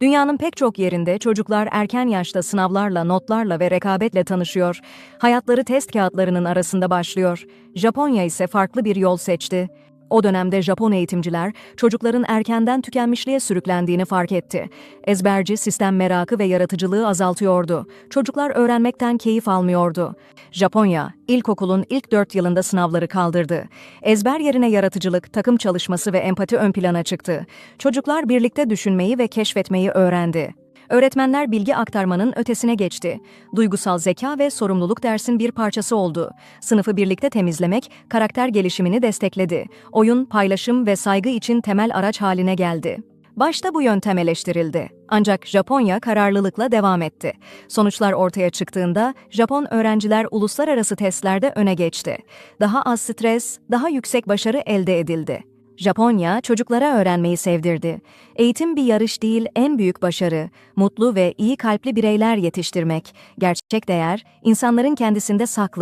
Dünyanın pek çok yerinde çocuklar erken yaşta sınavlarla, notlarla ve rekabetle tanışıyor. Hayatları test kağıtlarının arasında başlıyor. Japonya ise farklı bir yol seçti. O dönemde Japon eğitimciler çocukların erkenden tükenmişliğe sürüklendiğini fark etti. Ezberci sistem merakı ve yaratıcılığı azaltıyordu. Çocuklar öğrenmekten keyif almıyordu. Japonya, ilkokulun ilk dört yılında sınavları kaldırdı. Ezber yerine yaratıcılık, takım çalışması ve empati ön plana çıktı. Çocuklar birlikte düşünmeyi ve keşfetmeyi öğrendi. Öğretmenler bilgi aktarmanın ötesine geçti. Duygusal zeka ve sorumluluk dersin bir parçası oldu. Sınıfı birlikte temizlemek karakter gelişimini destekledi. Oyun, paylaşım ve saygı için temel araç haline geldi. Başta bu yöntem eleştirildi. Ancak Japonya kararlılıkla devam etti. Sonuçlar ortaya çıktığında Japon öğrenciler uluslararası testlerde öne geçti. Daha az stres, daha yüksek başarı elde edildi. Japonya çocuklara öğrenmeyi sevdirdi. Eğitim bir yarış değil, en büyük başarı. Mutlu ve iyi kalpli bireyler yetiştirmek. Gerçek değer insanların kendisinde saklı.